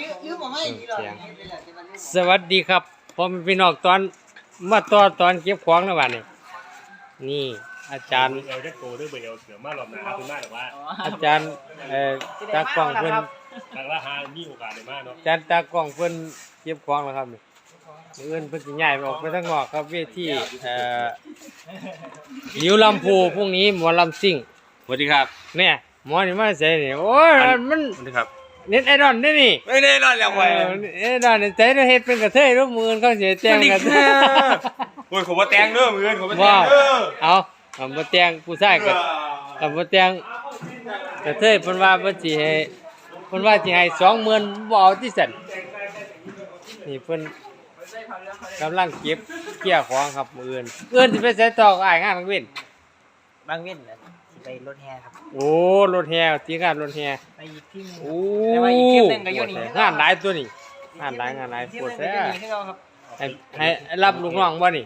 ลืมลืมบอกไม่ดีหรอกสวัสดีครับผมเป็นพี่น้องตอนมาต่อตอนเก็บของนะวันนี้นี่ อาจารย์เอลจะโกด้วยเบอร์เอลเสือมาหลอมนะคุณมากหรือว่า อาจารย์เอ่อตากล้องเพิ่นทางละฮามีโอกาสได้มากเนาะอาจารย์ตากล้องเพิ่นเก็บของแล้วครับนี่มื้ออื่นเพิ่นสิย้ายไปออกไปทางนอกครับเวทีเอ่อหลิวลำพูพรุ่งนี้หมอลำซิ่งสวัสดีครับแม่หมอนี่มาใส่นี่โอ้ยมันสวัสดีครับ เน็ตไอดอลนี่นี่ไม่ได้นอนแล้วเอไว้อเน็ตไอดอลนี่ใจเฮ็ดเป็นกระเทยรูปมือเขาเสียแจ้งกระเทยโอ้ยผมมาแตงเด้อมือผมมาแตว้างวเด้อเอาเอามาแต่งผู้ชายก็เอามาแต่งกระเทยเพิ่นว่าเพิ่นสิให้เพิ่นว่าสิให้20,000บ่เอาที่สั่นนี่เพิ่นกำลังเก็บเกี่ยของครับมื้ออื่นเอื้อนสิไปใส่ต่อก็อ้ายงานบางเว้น บางเว้นไปรถแห่ครับโอ้รถแห่ที่งานรถแห่ไปอีกที่นึง โอ้แต่ว่าอีกคลิปหนึ่งก็อยู่นี่ งานหลายตัวนี่ งานหลายงานหลายที่ปวดนึงแท้ก็อยู่นี่ที่เราครับให้ให้รับลูกน้องบ่นี่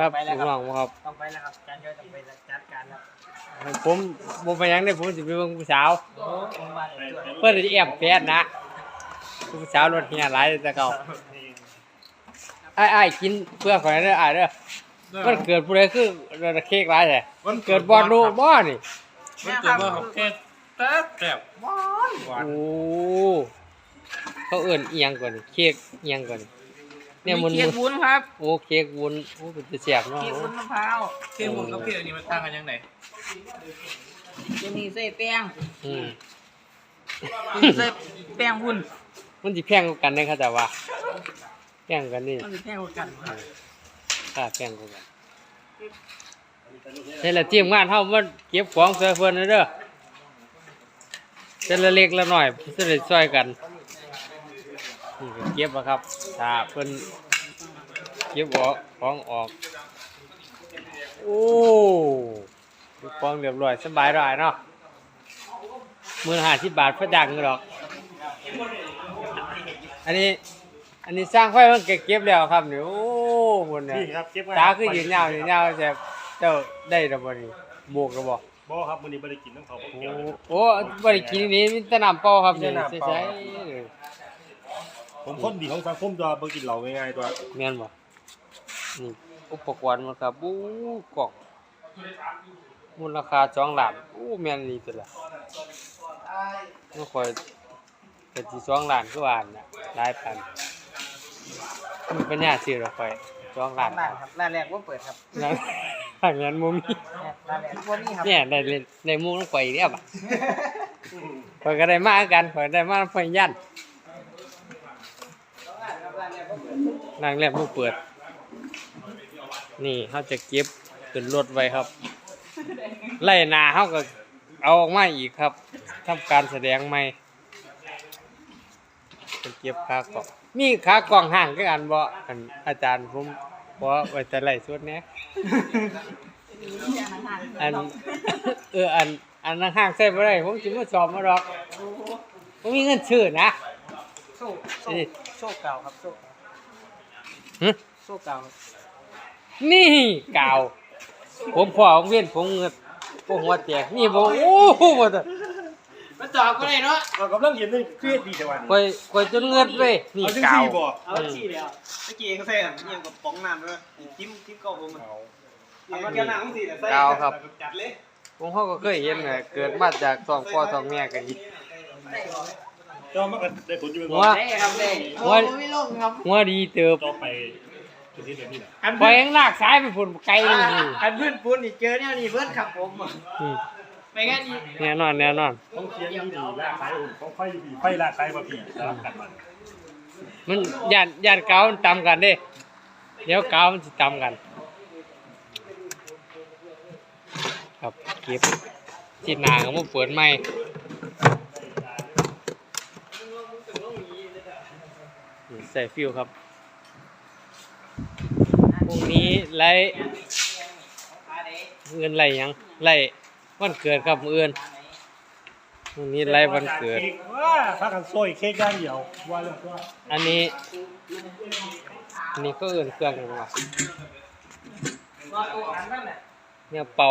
รับลูกน้องบ่ครับ ต้องไปแล้วครับการย่อยต้องไปจัดการแล้วผมบ่ไปหยังได้ผมสิไปเบิ่งผู้สาว โอ้ผมมาเลยด้วยเพื่อนจะแอบแฟนนะผู้สาวรถเฮียหลายแต่เก่าไอ้ไอ้ายกินเพื่อข่อยเด้อไอ้ายเด้อ มันเกิดผู้ใดคือรถเค้กหลายแท้มันเกิดบอลลูกบ่นี่มันเกิดว่าของแกแซ่บแซ่บโอ้เขาเอิ่นเอียงก่อนนี่เค้กเอียงก่อนนี่เนี่ยมันเค้กวุ้นครับโอ้เค้กวุ้นโอ้เป็นตะเสียบเนาะเค้กวุ้นมะพร้าวเค้กผมกับเค้กอันนี้มันต่างกันยังไงจะมีใส่แป้งอืมมีใส่แป้งวุ้นมันสิแพงกว่ากันเด้ครับแต่ว่าแพงกันนี่มันจะแป้งกว่ากัน ค่าแพงกว่ากันนี่แหละทีมงานเฮามันเก็บของช่วยเพิ่นเด้อแต่ละเล็กละน้อยจะได้ช่วยกันนี่เก็บอะครับถ้าเพิ่นเก็บออกของออกโอ้เก็บของเรียบร้อยสบายหน่อยเนาะมือหาสิบบาทพระดังหรอก อันนี้ อันนี้สร้างไฟมันเก็บเก็บแล้วครับเนี่โอ้ คนเนี่ยนี่ครับเก็บไว้ตาคือยืนยาวยืนยาวแต่เจ้าได้ระบ่นี่บวกระบ่บ่ครับมื้อนี้บ่ได้กินน้ำเขาพวกโอ้เกี่ยวโอ้บ่ได้กินนี่มีแต่น้ำเปล่าครับนี่ใช่ใช่ผมคนดีของสังคมตัวบ่กินเหล้าง่ายๆตัวแม่นบ่นี่อุปกรณ์มันครับบู๊กล่องมูลค่า2ล้านโอ้แม่นนี่ตัวละบ่ค่อยก็สิ2ล้านคือว่าน่ะหลายพันมันปัญญาซื้อดอกไป 2ล้านร้านครับร้านแรกว่าเปิดครับนั่นทางนั้นบ่มีร้านแรกวันนี้ครับเนี่ยได้เล่นได้หมูต้องไปอีกแล้วบ่ะข่อยก็ได้มาคือกันข่อยได้มาไฟยันนางแรกบ่เปิด นี่เขาจะเก็บขึ้นรถไว้ครับ ไล่หนาเขาก็เอาออกมาอีกครับทำการแสดงใหม่จะเก็บขากล่อง มีขากล่องห่างคือกันบ่อันอาจารย์ผมบ่ไว้แต่ไล่สุดเนี้ยอันเอออันอันนั้นห้างใส่บ่ได้ผมสิมาสอบมาดอกผมมีเงินซื้อนะโซ่โซ่โซ่เก่าครับโซ่เก่าหึโซ่เก่าครับนี่กาวผมพอผมเวียนผมเงินผมหัวแตกนี่บ่โอ้โหบ่ตะ มาจอดก็ได้เนาะเรากำลังเห็นเลยเครียดดีจังหวะข่อยข่อยจนเงินเว้ยนี่เอาจังกาวซี่บ่เอาขี้แล้วเมื่อกี้ก็ใส่แบบยังกับป๋องน้ำด้วยจิ้มจิ้มเกาผมเอามาเกี่ยวหนังสิแต่ใส่กาวครับจัดเลยผมเฮาก็เคยเห็นแหละเกิดมาจากท้องพ่อท้องแม่กันอีกก็มันก็ได้ผลอยู่เป็นหับ่วได้ครับได้หัวไม่ลงครับหัวดีเติบต่อไปประเทศเดียวนี้แหละอันข่อยเพื่อนยังลากสายไปพุ่นไกลเลยนี่ อันเพื่อนปูนนี่เจอเนี่ยนี่เพื่อนขับผมอืม ไม่งั้นนี่แน่นอนแน่นอน ต้องเคียงดีดีลากไฟอุ่นต้องไฟดีไฟลากไฟมาพี่สลับกันมันมันย่านย่านเก่ามันตำกันเด้เดี๋ยวเก่ามันสิตำกัน ครับเก็บที่หนาก็มาเปิดใหม่นี่ใส่ฟิวครับพรุ่งนี้ไล่เงินไล่หยังไล่ วันเกิดครับมื้ออื่นพรุ่งนี้ไล่วันเกิดค้ว่าถ้ากันซอยเค้กด้านเดียวว่าแล้วก็อันนี้อันนี้ก็เอื่นเครื่องกันว่าเนี่ยเป่า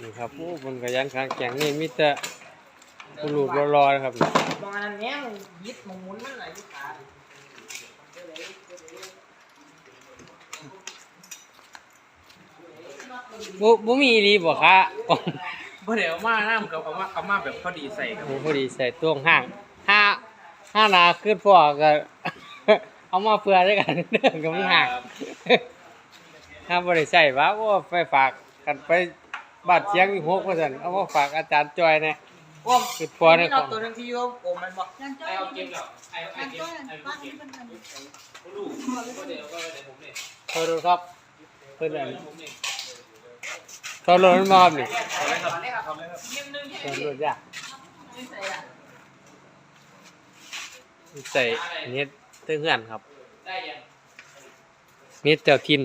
นี่ครับโอ้บนกระยันขางแข็งนี่มีแต่ผู้ลูกรอๆนะครับ มองอันนั้นแม่งยิดมองหมุนมันไหลที่ขา บ่บ่มีอีหลีบ่คะบ่ได้เอามาน้ำกับเอามาเอามาแบบพอดีใส่ครับ บ่พอดีใส่ตวงห้างห้าห้านาขึ้นพ่อก็ เอามาเพื่อด้วยกัน เรื่องกับมันห่าง ถ้าบ่ได้ใส่ว่าโอ้ไปฝากกันไปบ้านเชียงอีกหกว่าซั่นเอามาฝากอาจารย์จอยแหน่โอ้คือพอในนี่ขนออกงตัวหนึงที่อยู่โอ้มันบอกนั่นจ้อยเอาเก็บแล้วไอ้ไอ้นั่นเก็บจ้อยไอ้บ้านเก็นี้บเป็นอันโทษดูครับเพิ่นอันโทษร ถมันมาครับนี่โทษรถยใส่เน็ตเตื้อเฮือนครับได้ยังเน็ตเจ้าทิน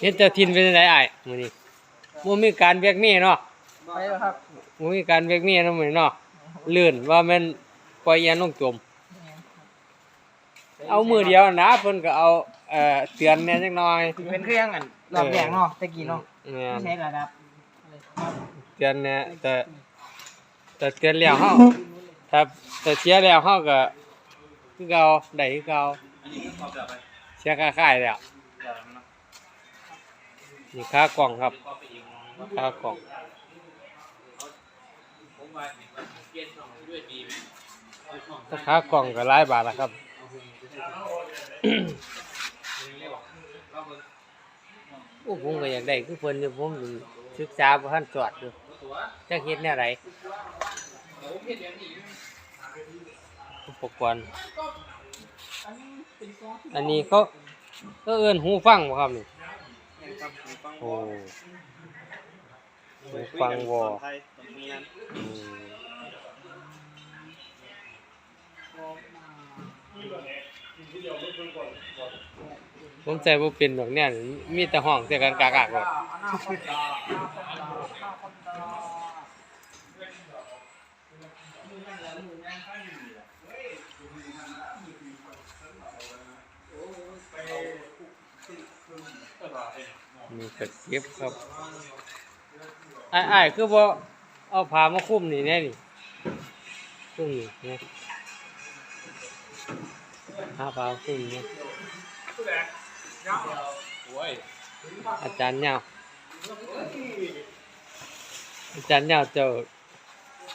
เน็ตเจ้าทินเป็นจังไอ้มือนี้บ่มีการเวียกเมียเนาะไปแล้วครับบ่มีการเวียกเมียเนาะมือนี้เนาะลื่นว่าม่นปล่อยเอียนลงจมเอามือเดียวนะเพิ่นก็เอาเอ่อเตือนแหน่จักหน่อยเป็นเครื่องอันรอบแดงเนาะตะกี้เนาะแม่นไม่ใช่ระดับเตือนแหน่แต่แต่เตือนแล้วเฮาถ้าแต่เสียแล้วเฮาก็คือเก่าได้คือเก่าอันนี้ก็พอแบบไปเสียค่าค่ายแล้วเดี๋ยวมันเนาะนี่ค่ากล่องครับก็ไปอีกค่ากล่องผมว่าเห็นว่าเปลี่ยนช่องด้วยดีไหมถ้าค่ากล่องก็หลายบาทละครับ โอ้ผมก็อยากได้คือเพิ่นอยู่ผมศึกษาบ่ทันจอดอยู่จักเฮ็ดแนวใดอุปกรณ์อันนี้เขาก็เอิ้นหูฟังบ่ครับนี่โอ้หูฟังวอไทยตรงนี้นั้นอืม ผมใจบ่เป็นดอกเนี่ยมีแต่ห้องแต่กันกากๆหรอกมีกระเก็บครับไอ้ายๆคือบ่เอาผ้ามาคลุมนี่แน่นี่คลุมนี่นะหาผ้าคลุมนี่ อาจารย์เหาอาจารย์เหาเจ้า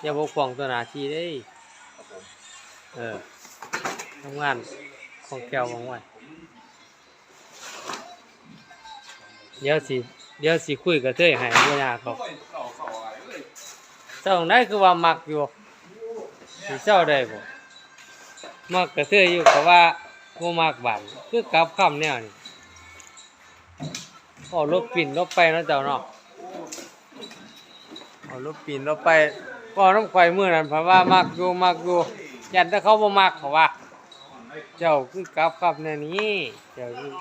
อย่าบกป้องตัวหนาที่เด้เออทำงานของแก้วของไว้เดี๋ยวสิเดี๋ยวสิคุยกับเธอให้บ่ยากหรอกเจ้าของได้คือว่ามักอยู่สิเจ้าได้บ่มักกับเธออยู่ก็ว่าบ่มักบานคือกลับคำแนวนี่ เอารถปิ่นรถไปเนาะเจ้าเนาะเอารถปิ่นรถไปก็น้ำไฟมือนั้นเพราะว่ามักอยู่มักอยู่ยันถ้าเขาบ่มักเขาว่า เจ้าคือกลับกลับแนวนี้เจ้าคือ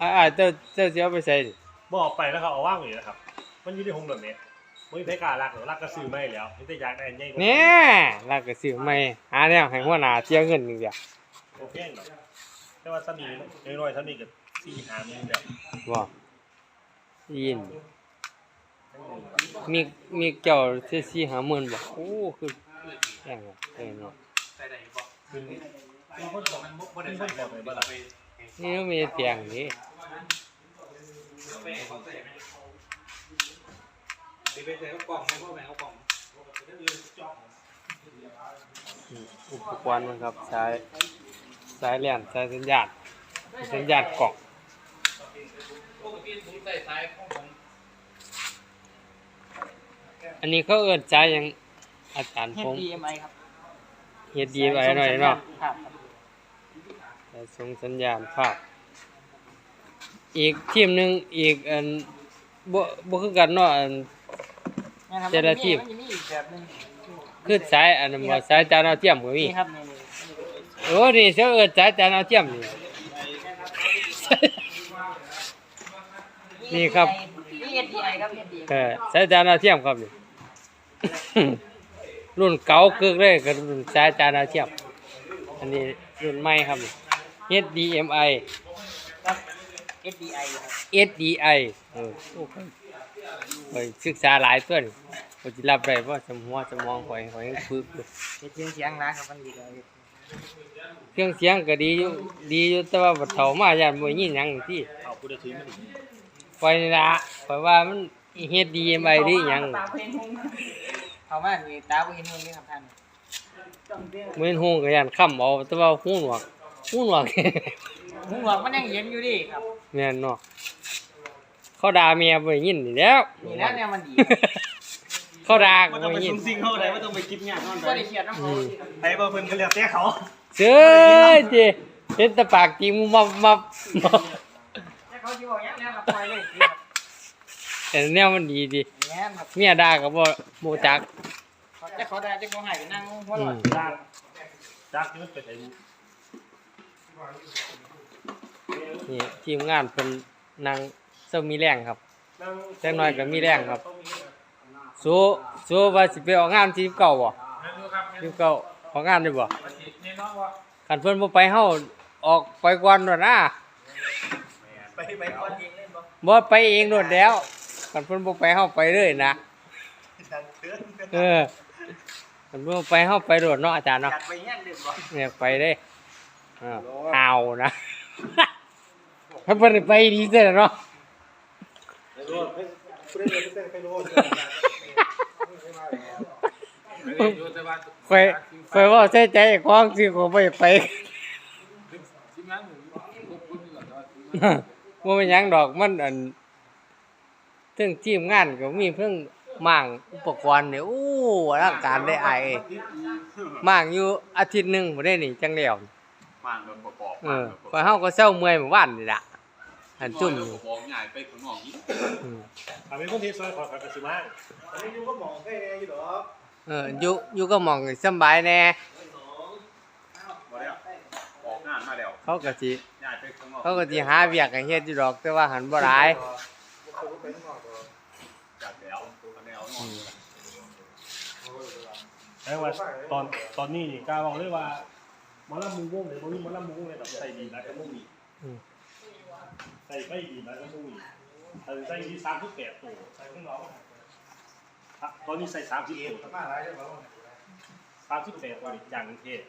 อ่าเจ้าเจ้าสิเอาไปใส่ดิบอกไปแล้วเขาเอาว่างอยู่นะครับ มันอยู่ในห้องแบบนี้ไม่มีเพกล้ารักหรอกรักก็ซื้อไม่แล้วนี่แต่อยากได้ใหญ่กว่าแหน่แล้วก็ซื้อใหม่หาแนวให้หัวหน้าเสียเงินนี่เดียวโอเคหรอกแต่ว่าสามีน้อยๆสามีกับสี่หาหมื่นแบบบ่ยินมีมีเจ้าเสียสี่ห้าหมื่นบ่โอ้คือแพงอะเออเนาะใส่ได้บ่คือมีคนบอกมันบ่ได้ใส่แบบบ่ไปนี่มั นมีเตียงนี่ไปใส่กล่องให้พ่อแม่เอากล่องอืมอุปกรณ์มันครับสายสายแล่นสายสัญญาณสัญญาณกล่องปกติผมใส่สายของผมอันนี้เขาเอิ้นสายหยังอาจารย์เฮ็ผดมดีไหมครับเฮ็ดดีไว้หน่อยเนาะครับ สายส่งสัญญาณภาพ อีกทีมหนึงอีกอันบ่บ่คือกันเนาะอันนะครับเจ้าหน้าที่มันจะมีอีกแบบหนึงคือสายอันนั้นบ่สายจานเอาวเทียมก็มีนี่ครับนี่นี่โอ้นี่เสือเอิดสายจานเอาวเทียมนี่ นี่ครับ นี่ SDI ครับ SDI เออสายจานดาวเทียมครับนี่ รุ่นเก่าเกิกเลยก็รุ่นสายจานดาวเทียม อันนี้รุ่นใหม่ครับนี่ HDMI ครับ SDI ครับ SDI เออโอ้ยข้อยศึกษาหลายตัวนี่ข้อยสิรับได้บ่สมหัวสมองข่อยข่อยยังฝึกอยู่เฮ็ดเสียงเสียงนะครับมันดีเลยเครื่องเสียงก็ดีอยู่ดีอยู่แต่ว่าบัดเฒ่ามาย่านบ่ยินหยังที่เอาผู้ใดถือมันปล่อยนี่ล่ะข่อยว่ามัน HDMI หรือหยังตาเพิ่นหุ่งเอามานี่ตาเพิ่นหุ่งนี่ครับท่านเหมือนฮู้ก็ย่านค่ำเอาแต่ว่าฮู้หนวก ฮู้หนวกหุ่งหลอกมันยังเห็นอยู่ดิครับแม่นเนาะเขาด่าเมียบ่ได้ยินนี่แหล้ว นี่แล้วเนี่ยมันดีเขาด่าก็มันบ่ต้องไปได้ยินซุ่มซิงเขาได้ว่าต้องไปคิดงานนอนบ่ไปได้เครียดน้ำเขาสิครับไอ้บ่เพิ่นก็เรียกแต่เขาเจ้ยเจเห็นแต่ปากจริงมับมับมับแต่เขาสิบอกหยังแล้วก็ปล่อยเลยสิครับแต่แนวมันดีดีแม่นครับเมียด่าก็บ่บ่จักเขาจะเขาได้จะเขาให้ไปนั่งหัวอืหลอมดจากจากที่มันเป็นไอ้ นี่ทีมงานเพิ่นนั่งเซามีแรงครับจักหน่อยก็มีแรงครับสู้สู้ว่าสิไปออกงานทีมเก่าบ่ทีมเก่าออกงานได้บ่คันเพิ่นบ่ไปเฮาออกไปก่อนโดดนะไปไปก่อนเองเล่นบ่บ่ไปเองโดดแล้วคันเพิ่นบ่ไปเฮาไปเลยนะดังเกินเออคันเพิ่นบ่ไปเฮาไปโดดเนาะอาจารย์เนาะจัดไปแย่งเด้บ่เนี่ยไปเด้อ่า เอานะถ้าเพิ่นไปดีเสียแล้วเนาะข่อยข่อยเว่าใส่ใจของสิข่อยบ่อยากไปบ่เป็นหยังดอกมันอันเรื่องทีมงานก็มีเพิ่งมั่างอุปกรณ์เนี่ยโอ้อลังการได้อายเอ้ยมั่างอยู่อาทิตย์หนึงบ่ได้นี่จังแล้ว บ้านมันประกอบเออข่อยเฮาก็เซาเมื่อยเมื่อวานนี่ล่ะหันจุ่มอยู่บอกง่ายไปข้างนอกนี้อืมทำเป็นคนที่ซอยขอกับสิมาอันนี้อยู่ก็หมองใกล้ๆอยู่ดอกเอออยู่อยู่ก็หมองให้สำบายแน่บ่ได้ออกงานมาแล้วเขาก็สิง่ายไปข้างนอกเขาก็สิหาเวียกให้เฮ็ดอยู่ดอก แต่ว่าหันบ่หลายจากแล้วอันนี้เอานอนแต่ว่าตอนตอนนี้นี่กล้าบอกเลยว่า หมอลำมูวงเนี่ยบ่มีหมอลำมูวงเลยแบบใส่ดีแล้วก็บ่มีอืมใส่ไม่ดีแล้วก็บ่มีแต่ใส่ดี38ตัวใส่ข้างนอกครับตอนนี้ใส่30ตัว38ตัวนี่อย่างเทศ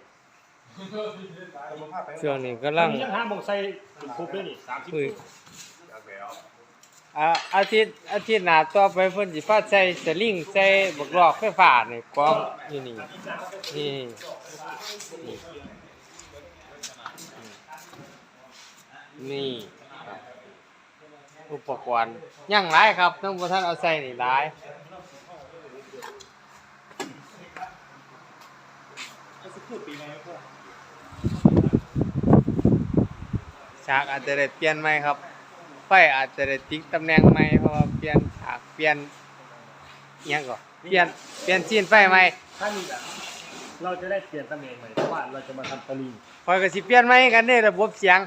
ช่วงนี้กำลังมียังหาหมองใส่เป็นครบด้วยนี่30คุยตัวจากแล้วอ่าอาทิตย์อาทิตย์หน้าต่อไปเพิ่นสิพาใส่สลิงใส่บักลอกไฟฟ้านี่กองอยู่นี่นี่ นี่นี่ครับอุปกรณ์ยังหลายครับทั้งบ่ทันเอาใส่นี่หลายฉากอาจจะได้เปลี่ยนใหม่ครับ ไฟอาจจะได้ติ๊กตำแหน่งใหม่เพราะว่าเปลี่ยนฉากเปลี่ยนอิหยังก็เปลี่ยนเปลี่ยนซีนไฟใหม่ถ้ามีแบบเราจะได้เปลี่ยนตำแหน่งใหม่เพราะว่าเราจะมาทำสลิงคอยก็สิเปลี่ยนใหม่กันเด้ระบบเสียง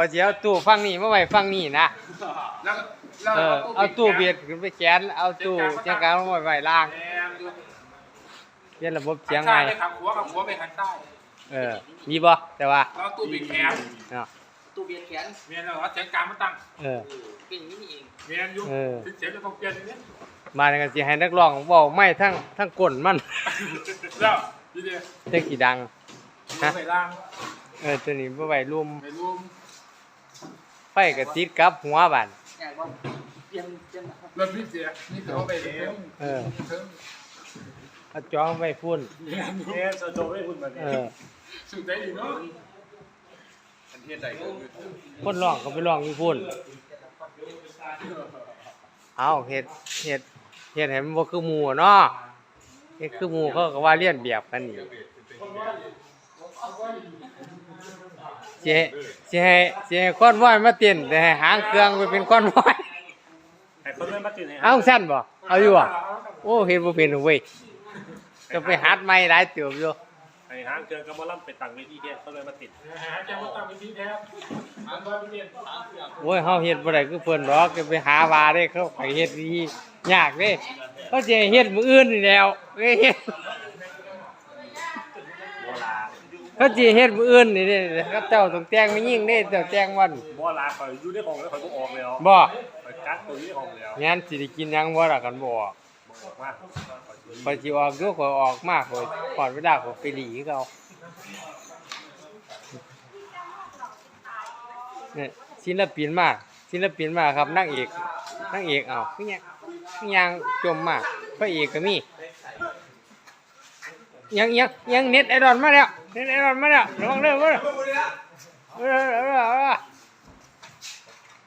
พอยสิเอาตู้ฟังนี่มาไว้ฟังนี่นะแล้วแล้วเออเอาตู้เบียดขึ้นไปแขนเอาตู้เสียงกลางมาไว้ไว้ล่างแอมดูเปลี่ยนระบบเสียงทางใหม่ใต้ไปทางหัวกับหัวไปทางใต้เออมีบ่แต่ว่าแล้วตู้บีบแขนเนาะตู้เบียดแขนเมียนเราเอาเสียงกลางมาตั้งเออ เป็นอย่างนี้นี่เองเมียนอยู่เออ เสียงจะต้องเปลี่ยนอย่างนี้มาเนี่ยก็สิให้นักร้องเว้าไม่ทั้งทั้งก้นมัน แล้วดีเดียวจังสิดัง ฮะ ไปล่างเออตัวนี้บ่ไว้รุมไปรวม ไฟก็ติดกับหัวบัดอยากว่าเปลี่ยนเปลี่ยนนะครับรถพี่เสียนี่คือเอาไปเพิ่มเออเพิ่มเอาจองไว้พุ่นเมียนอยู่เอ๊ะโจโจไม่พูดแบบนี้เออสุดใจดีเนาะอันเทศใดก็คือคนร้องก็ไปร้องอยู่พุ่นเอาเฮ็ดเฮ็ดเฮ็ดให้มันบ่คือหมู่เนาะเฮ็ดคือหมู่เขาก็ว่าเลียนแบบกัน นี่สิให้สิให้สิให้คอนวอยมาเต้นแต่ให้หางเครื่องไปเป็นคอนวอยไอ้คนไม่มาติดให้เอาสั้นบ่เอาอยู่อะโอ้เฮ็ดบ่เป็นเว้ยจะไปหัดใหม่หลายเติบอยู่ไอ้ห้างเครื่องก็มาล่ำไปตั้งเวทีเดียวก็เลยมาติดโอ้ยเฮาเฮ็ดบ่ได้คือเพิ่นดอกจะไปหาว่าเด้เขาไปเฮ็ดดียากเด้เขาสิให้เฮ็ดมื้ออื่นนี่แหล้วเอ้ยเฮ็ดโบราณ เขาสิเฮ็ดมื้ออื่นนี่เด้เขาเจ้าต้องแต่งไม่ยิ่งเด้เจ้าแต่งวันโบราณคอยอยู่ในห้องแล้วคอยบ่ออกแล้วบ่คอยกัดตัวอยู่ในห้องแล้วงั้นสิได้กินหยังบ่ล่ะกันบ่ออกบ่ออกมาพอยสิออกอยู่ข่อยออกมากข่อยพอดเวลาข่อยไปหลีคือเขาเนี่ยศิลปินมาศิลปินมาครับนางเอกนางเอกเอ้าคือหยังคือหยังจมมากพระเอกก็มี ยังยังยังเน็ตไอดอนมาแล้วเน็ตไอดอนมาแล้วระวังเด้อเว้ยเออเออเออเออ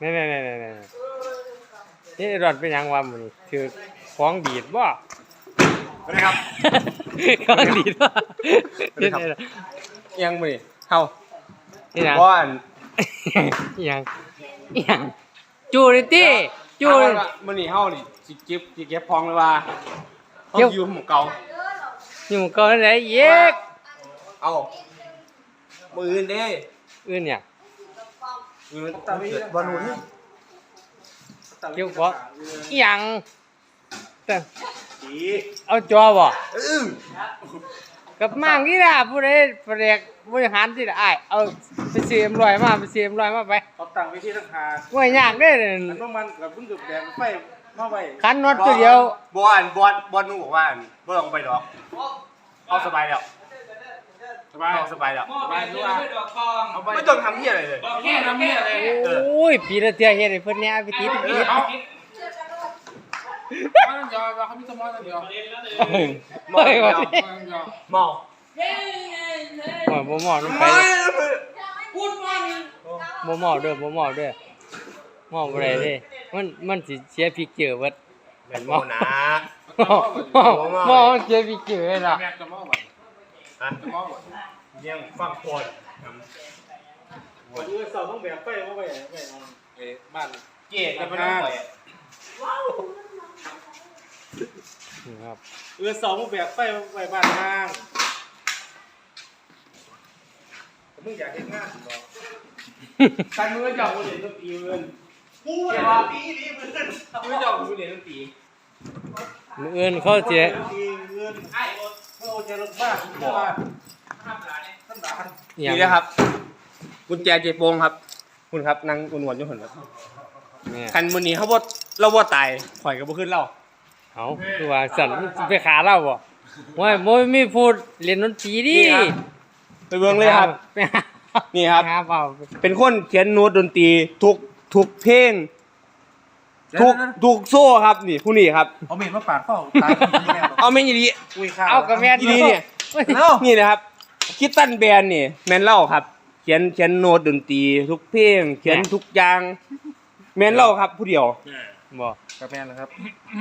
นี่นี่นี่นี่นี่เน็ตไอดอนเป็นหยังวะมื้อนี้ถือของดีดบ่สวัสดีครับของดีดบ่สวัสดีครับยังมือเฮานี่นะบ้านยังยังจูเลยติจูจูเลยมื้อนี้เฮานี่สิเก็บสิเก็บพองเลยว่าเฮาเก็บอยู่หมู่เก่า อยู่ก่อนไหนเย็กเอามืออื่นเด้อื่นเนี่ย มืออื่นเกิดบ่หนุนเกี่ยวกับ อิหยังแต่สีเอาจอบ่อื้อกับมั่งนี่ล่ะผู้ใดแผนกบริหารที่ละอ้ายเอาไปซื้อเอ็มร้อยมาไปซื้อเอ็มร้อยมาไปเขาตั้งวิธีทั้งหาว่ายากเด้ออันพวกมันกับเพิ่งกับแดงไฟมาไว้คันน็อตตัวเดียวบ่อันบ่บ่หนูบอกว่าอัน บ่ต้องไปดอกเอาสบายแล้วสบายเอาสบายแล้วสบายคือว่าเอาไปไม่ต้องทำเหี้ยอะไรเลยแค่ทำเนี่ยเลยโอ้ยปีละเทื่อเฮ็ดให้เพิ่นแหน่ไปติดไปติดเอาไม่ต้องยอมเขามีสมองต้องยอมเฮ้ยว่าไม่ต้องยอมเมาโอ้ยบ่หมอนํไปบ่หมอเด้อบ่หมอเด้อหมอบ่ได้เด้มันมันสิเสียพิกเจอร์เบิดเป็นเมาหนาห มอหมอเสียพิกเจอร์เลยล่ะแม็กจะมองว่ฮะจะมองว่ยังฟังคนวันนี้เสาต้องแบกไฟมาไว้ไว้เอาเอ้บ้านเจ๊จะไปนั่งไปนี่ครับเออสองแบกไฟมาไว้บ้านห้างมึงอยากเห็นงานเหรอกันมือจับมือเล่นดนตรีเงินกูว่าปีนี้มึงมือจับมือเล่นดนตรี มื้ออื่นเขาสิปีเงินไอ้โอ้เจริญบ้านบ้านท่านด่านอิหยังนี่นะครับ กุญแจเจโปงครับ คุณครับนั่งวนๆอยู่หั่นครับแม่คันมื้อนี้เขาบ่เราบ่ตายข่อยก็บ่ขึ้นเล่าเอาคือว่าสั่นมันสิไปขาเราบ่ว่าบ่มีพูดเล่นดนตรีดินี่ครับไปเบิ่งเลยครับไปหานี่ครับไปหาเปล่าเป็นคนเขียนโน้ตดนตรีทุกทุกเพลง ทุกทุกโซ่ครับนี่ผู้นี้ครับ เอาเมนมาปาดเป้าตายคนนี้แน่เอาแม่นอีหลีอุ้ยข้าวเอากระแม่นอีหลีเนี่ยเอ้านี่นะครับคิดตันแบรนด์นี่แม่นเล่าครับ เขียนเขียนโน้ตดนตรีทุกเพลงเขียนทุกอย่าง แม่นเล่าครับ ผู้เดียวบ่กระแมนนะครับ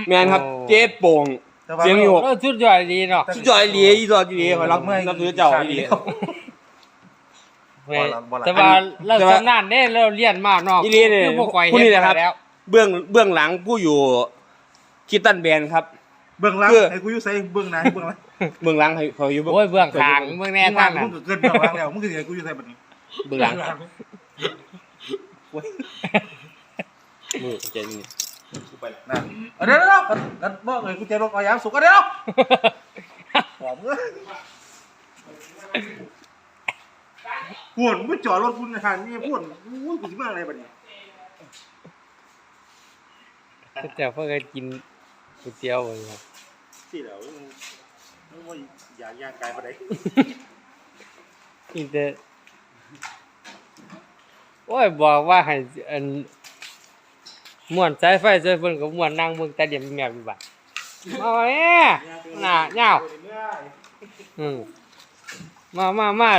แม่นครับโอ้เจ๊โป่งแต่ว่าเสียงอยู่เออสุดยอดดีเนาะสุดยอดอีหลีอีหลอดอีหลีขอรับรับถือเจ้าอีหลีแม่แต่ว่าเราแต่ว่าสำนานเด้เราเรียนมาเนาะอีหลีเนี่ยคือบ่ค่อยผู้เฮ็นี้ดแหละครับแล้ว เบื้องเบื้องหลังผู้อยู่คิดตันแบรนด์ครับ เบื้องหลังคือ ไอ้กูอยู่ใส่เบื้องหน้าเบื้องหลังเบื้องหลังให้เขาอยู่โอ้ยเบื้องข้างเบื้องแน่ทางมึน่ะงก็เกินเบื้องหลังแล้วมึงก็สิไอ้กูอยู่ใส่แบบนี้เบื้องหลังมือเจนี่นะเอาเดี๋ยวเดี๋ยวเดี๋ยวกันบอกไอ้กูจะลงเอายางสุกกันเดี๋ยวหอมเอ้ยปวดมึงจอดรถคุณทางนี่ปวดอุ้ยกูสิมาอะไรแบบนี้ แต่เพิ่นก็กินก๋วยเตี๋ยวบ่ครับสิแล้วมึงมึงว่าอยากย่างกายปานใดกินแต่โอ้ยบอกว่าให้อันม่วนสายไฟใส่เพิ่นก็ม่วนนั่งเบิ่งแต่เดี๋ยวแม่อยู่บัดมาแม่น่ะยาวอืมมามามา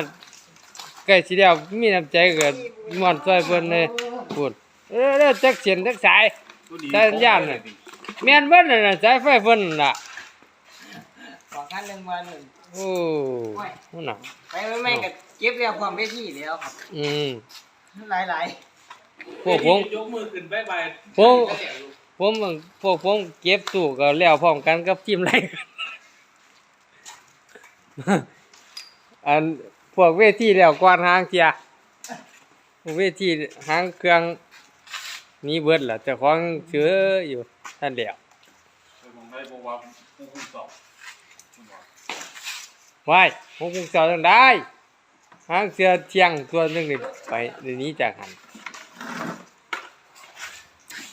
ใกล้สิแล้วมีน้ำใจเกิดม่วนซอยเพิ่นเลยพูดเออเด้อจักเสียนจักสาย แต่ย่านน่ะแม่นเบิ่นน่ะนะสายไฟเพิ่นนั่นล่ะสองคันหนึ่งวันหนึ่งโอ้นั่นน่ะไปไม่ไม่กับเก็บเรียกความได้ที่แล้วครับอืมหลายหลายพวกผมยกมือขึ้นบายบายผมผมพวกผมเก็บตู้ก็แล้วพร้อมกันกับทีมไรอันพวกเวทีแล้วก่อนหางเทียพวกเวทีหางเครื่องห นี้เบิดล่ะเจ้าของเชื้ออยู่ท่านเดียวได้บอกว่าผู้คุมสอบไว้ผมคงจอดต้องได้หางเสือเที่ยงตัวนึงนี่ไปเดี๋ยวนี้จากหัน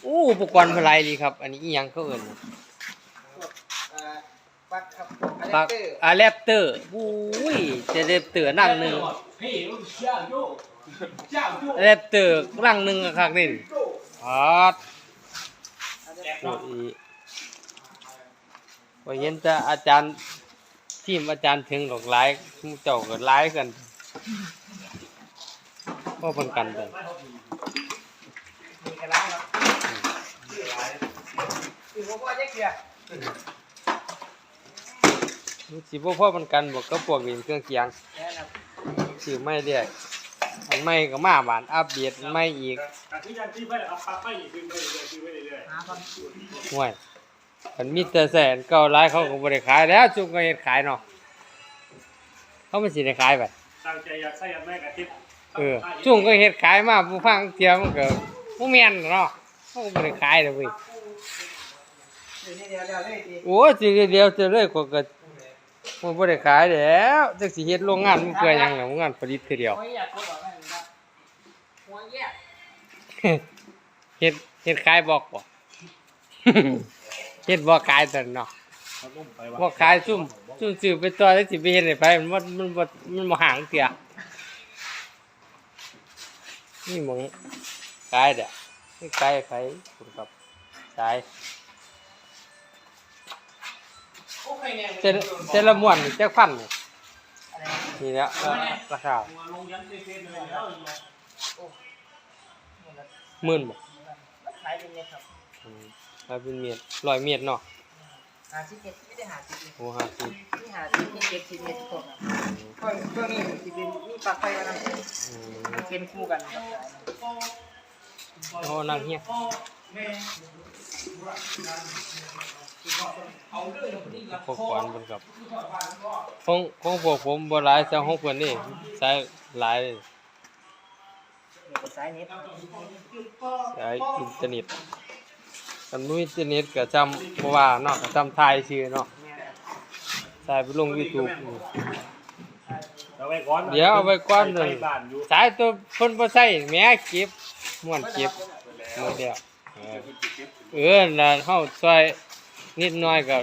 อู้อุปกรณ์พลายดีครับ อันนี้ยังเขาเอิ้นปักครับอะปักแดปเตอร์อะแรปเตอร์บุ้ยจะแรปเตอร์นั่งหนึ่งพี่ลูกเจ้าโย่เจ้าโย่แรปเตอร์นั่งหนึ่งครับนี่ อาดโอ้ยพอเห็นจะอาจารย์ทีมอาจารย์ถึงดอกไลายหมู่เจ้าก็ไลายกันก็เป็นกันเลยมีกระลาครับคือผมว่าจะเกพ่อมันกันบอกก็พวกนี้เครื่องเคียงแน่ครับไม่เรียก อันไม่ก็มาบานอัปเดตอันไม่อีกที่ยังที่ไปเอาปักไปอีกขึ้นไปเรื่อยๆขึ้นไปเรื่อยห่วยมันมีแต่แสนเก่าหลายเขาก็บ่ได้ขายแล้วจุกก็เฮ็ดขายเนาะเขาไม่สิได้ขายไปตั้งใจอยากใส่ยันแม่กะทิเออจุ่งก็เฮ็ดขายมาผู้ฟังเที่ยวมันก็บ่แม่นเนาะเขาก็บ่ได้ขายเว้ยเดี๋ยเดียวเดียวเลยโอ้ยสิเดียวจะเลยก็ก็ มันบ่ได้ขายแล้วจักสิเฮ็ดโรงงานมันเพื่อหยังล่ะโรงงานผลิตคือเดียว หัวแยกเขาบอกว่าอย่างนี้ครับหัวแยกเฮ็ดเฮ็ดขายบอกบ่ เฮ็ดบ่ขายแต่เนาะเขาต้มไปบ่ขายซุ่มซุ่มซื้อไปต่อแล้วสิไปเฮ็ดให้ไผมันบ่มันบ่มันบ่ห่างเตียนี่หมองขายเด้อนี่ขายให้ไผคุณครับขาย โอ้ยเนี่ยเจละเจละม่วนนี่จักพันนี่อะไรนี่แหละเออราคาลงยันเฟซเลยแล้วหมื่นบ่ขายเป็นเม็ดครับอืมแล้วเป็นเม็ดร้อยเม็ดเนาะหาสิบเม็ดไม่ได้หาสิบเม็ดโอ้ห้าสิบนี่หาสิบเม็ดเจ็ดสิบเม็ดพวกครับพวกพวกนี้สิเป็นมีปลักไฟมาทำอืมเป็นคู่กันครับโอ้นางเฮีย พวกก่อนเพิ่นครับของของพวกผมบ่หลายแต่ของเพิ่นนี่ใช้หลายเลยสายเน็ตใช้อินเทอร์เน็ตกันบ่มีอินเทอร์เน็ตก็จำบ่ว่าเนาะก็จำถ่ายชื่อเนาะใช้ไปลง YouTube นี่เอาไว้ก่อนเดี๋ยวเอาไว้ก่อนเลเลยยบ้านอยู่สายตัวเพิ่นบ่ใช้แหม่เก็บม่วนเก็บหมดแล้วเออเออน่ะเฮาช่วย นิดหน่อยก็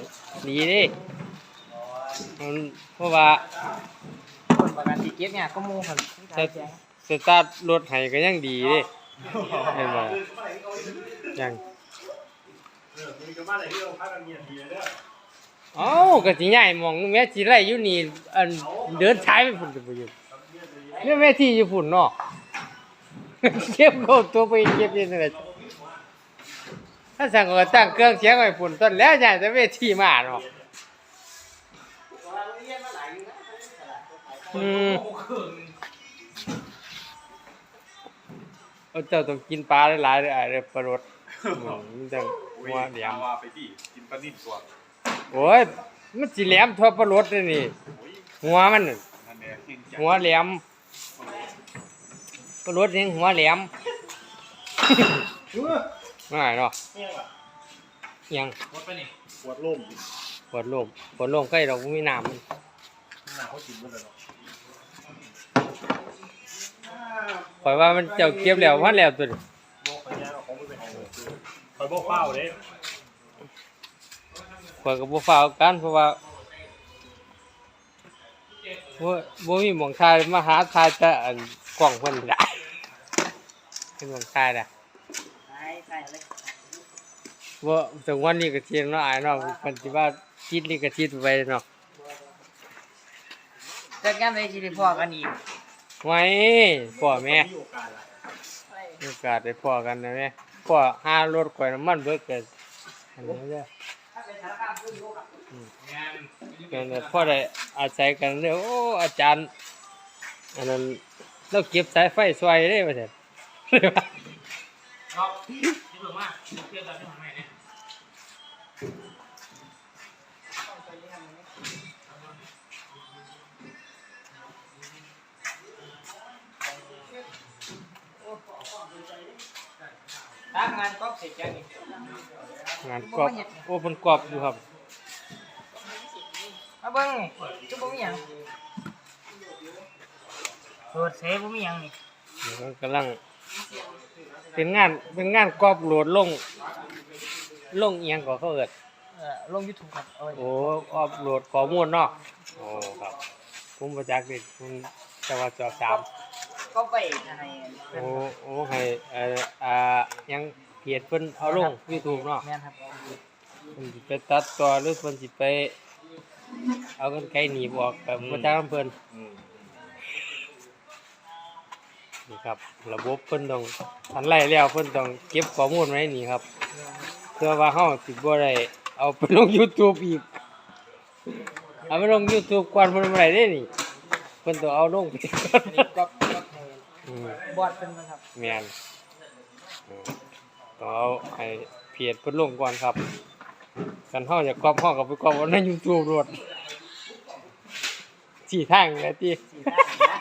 ดีเด้มันเพราะว่าคนประกันติเก็บเนี่ยก็มูครับสตสตาร์ทรถให้ก็ยังดีเด้เห็นบ่ยังเออมีกันมาไหนที่เราพักกันเงียบดีเลยเด้อเอ้าก็สิย้ายหม่องแม่สิไล่อยู่นี่อันเดินใช้ไปพุ่นก็บ่อยู่เนี่ยแม่ที่อยู่พุ่นเนาะเก็บเข้าตัวไปเก็บนี่นั่นแหละ ถ้าสั่งก็ตั้งเครื่องเสียงไว้พุ่นต้นแล้วย้ายแต่เวทีมาเนาะอืมเอาเจ้าต้องกินปลาหลายๆเด้ออ้ายเด้อปลารสอืมมันจังหัวแหลมว่าไปดิกินปลานิ่มตัวโอ้ยมันสิแหลมทั่วปลารสเลยนี่ หัวมันน่ะนั่นแหละกินหัวแหลมปลารสนี่หัวแหลม ง่ายเนาะเนี่ยว่ะยังหมดไปนี่ปวดล่มปวดลมปวดลมใกล้เราบ่มีน้ำมันหน้าเขากินหมดเลยเนาะข่อยว่ามันเจ้าเก็บแล้วพันแล้วตัวนี้โบกไปเนี่ยเอาของไปเป็นของคอยโบกเป้าเด้ข่อยก็บ่ฟ้าวกันเพราะว่าบ่บ่มีหม่องทายมาหาทายแต่อันกล้องเพิ่นได้เป็นหม่องทายน่ะใช่ใช่เลย ว่าถึงวันนี้ก็เทียนเนาะอายเนาะมันสิว่าคิดนี่ก็คิดไปเนาะจัดงานไปสิได้พอกันอีกไว้พ่อแม่มีโอกาสละมีโอกาสได้พ่อกันนะแม่พ่อหารถข่อยน้ำมันเบิดก็อันนี้เด้ออืมก็เนี่ยพ่อได้อาศัยกันเด้อโอ้อาจารย์อันนั้นเราเก็บสายไฟซอยได้ว่าซั่นครั นี่บอกว่าเที่ยวกันที่ทำไมเนี่ยตั้งงานก๊อบเสร็จยังงานกรอบโอ้มันกรอบอยู่ครับมาเบิ้งจุ๊บบ่มยังเปิดเซฟบ่มยังนี่เดี๋กำลัง เป็นงานเป็นงานกรอบโหลดลง ลงเอียงก็เขาเอิดเอ่อลง YouTube ครับเอาไว้โอ้ออฟโหลดข้อมูลเนาะโอ้ครับผมประจักษ์ดิผมจะว่าจอบสาม ก็ไปให้โอ้โอ้ให้เอ่ออ่ายังเพจเพิ่นเอาลง YouTube เนาะแม่นครับเพิ่นสิไปตัดต่อหรือเพิ่นสิไป เอากันไกลหนีบออกแบบประจักษ์เพิ่นอืม นี่ครับ ระบบเพิ่นต้องทันไล่แล้วเพิ่นต้องเก็บข้อมูลไว้นี่ครับ เพื่อว่าเฮาสิบ่ได้เอาไปลง YouTube อีก เอาไปลง YouTube ก่อนเพิ่นบ่ได้เด้นี่เพิ่นต้องเอาลงไปก่อนนี่ก็ก็ให้อืมบอดเป็นนะครับแม่นอืมต้องเอาให้เพจเพิ่นลงก่อนครับกันเฮาอยากก๊อปเฮาก็ไปก๊อปเอาใน YouTube โลดสี่ทางเลยติ สี่ด้านนะ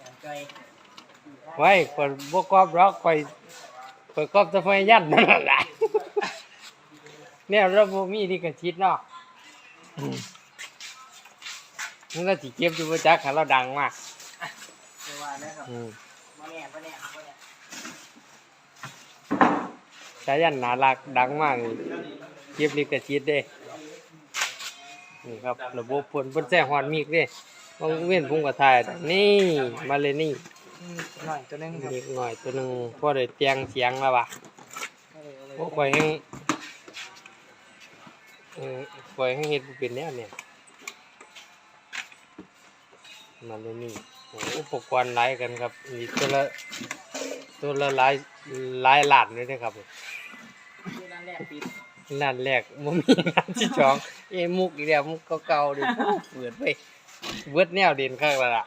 อย่างใจ ไว้คนบกอปหรอกข่อยข่อยกอปแต่ไฟยันนั่นแหละเนี่ยเราบ่มีที่กันชิดเนาะอืมมันก็สิเก็บอยู่บ่จักคันเราดังมากคือว่านะครับบ่แน่บ่แน่บ่แน่สายันน่ารักดังมากนี่เก็บลิขสิทธิ์เด้นี่ครับระบบเพิ่นเพิ่นแจ้งฮอดมิกเด้บางเว้นผมก็ถ่ายนี่มาเลยนี่ หน่อยตัวหนึงครับมีหน่อยตัวหนึงพอได้เตียงเสียงแล้วว่ะก็เลยเอาเลยโอ้ข่อยแฮงเออข่อยแฮงเฮ็ดบ่เป็นแนวเนี่ยมาเลยนี่โอ้อุปกรณ์หลายกันครับมีตัวละตัวละหลายหลายล้านเลยเด้อครับที่ร้านแรกปิดร้านแรกบ่มีงานที่สองเอ้มุกอีกแล้วมุกเก่าๆเดิเปิดไปเบิดแนวเด่นข้างและล่ะ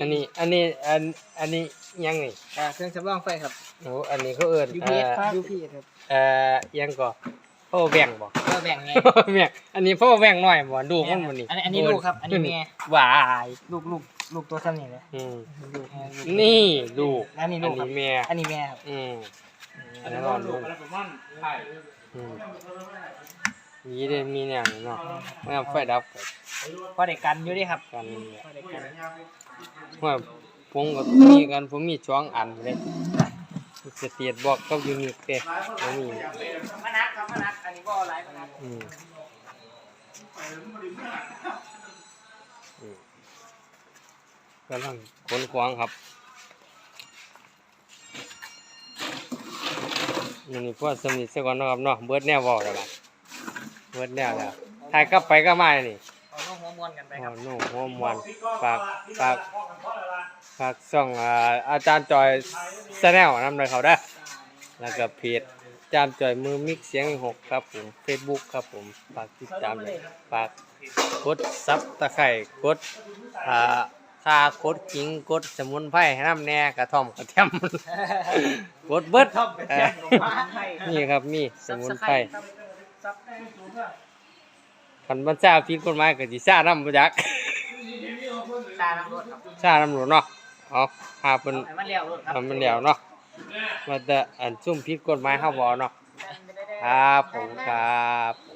อันนี้อันนี้อันอันนี้ยังนี่อ่าเครื่องสำรองไฟครับ โอ้อันนี้เขาเอิ้น UPS เอ่อครับ UPS ครับเอ่อยังก็พ่อแบ่งบ่ก็แบ่งไงแม่งอันนี้พ่อแบ่งน้อยบ่ดูมันบ่นี่อันนี้อันนี้ลูกครับ อันนี้แม่วายลูกลูกลูกตัวซ้ำนี่เลยอืมลูกแม่ลูกนี่ลูกอันนี้ลูกครับแม่อันนี้แม่ครับอืมอันนี้ก็ลูกอันนั้นประมาณไข่อืมนี่ได้มีแนวนี้เนาะไม่เอาไฟดับก็พอได้กันอยู่เดิครับกันนี่แหละพอได้กัน ว่าผมก็มีกันผมมีช่องอันเลยสเตียดบอกกับยูนิคเด้ผมมีมนักครับมนักอันนี้ก็ไลฟ์มนักอืมกำลังขนควางครับนี่นี่พวกสมิทสก่อนนะครับเนาะเบิดแนวบอกแล้วล่ะเบิดแนวแล้วถ่ายกลับไปก็มานี่ วมวนกันไปคโอ้รับโหหัวมันฝากฝากฝากส่องอ่าอาจารย์จอยแนลนำเลยเขาได้อแล้วก็เพจอาจารย์จอยมือมิกเสียงหกครับผม Facebook ครับผมฝากติดตามเลยฝากกดซับตะไคร่กดอ่าค่ากดกิ้งกดสมุนไพรให้น้ำแหน่กระท่อมกระเทียมกดเบิดชอบไปแจ้งลงมาให้ นี่ครับมีสมุนไพร ซับได้สูงเพื่อ คันบัญชาผิดกฎหมายก็สิซ่านำบ่จักตาน้ำรถครับซ่านำรถเนาะเอาหาเพิ่นให้มันเลี้ยวรถครับทำมันแล้วเนาะว่าแต่อันซุ่มผิดกฎหมายเฮาบ่เนาะครับผมครับ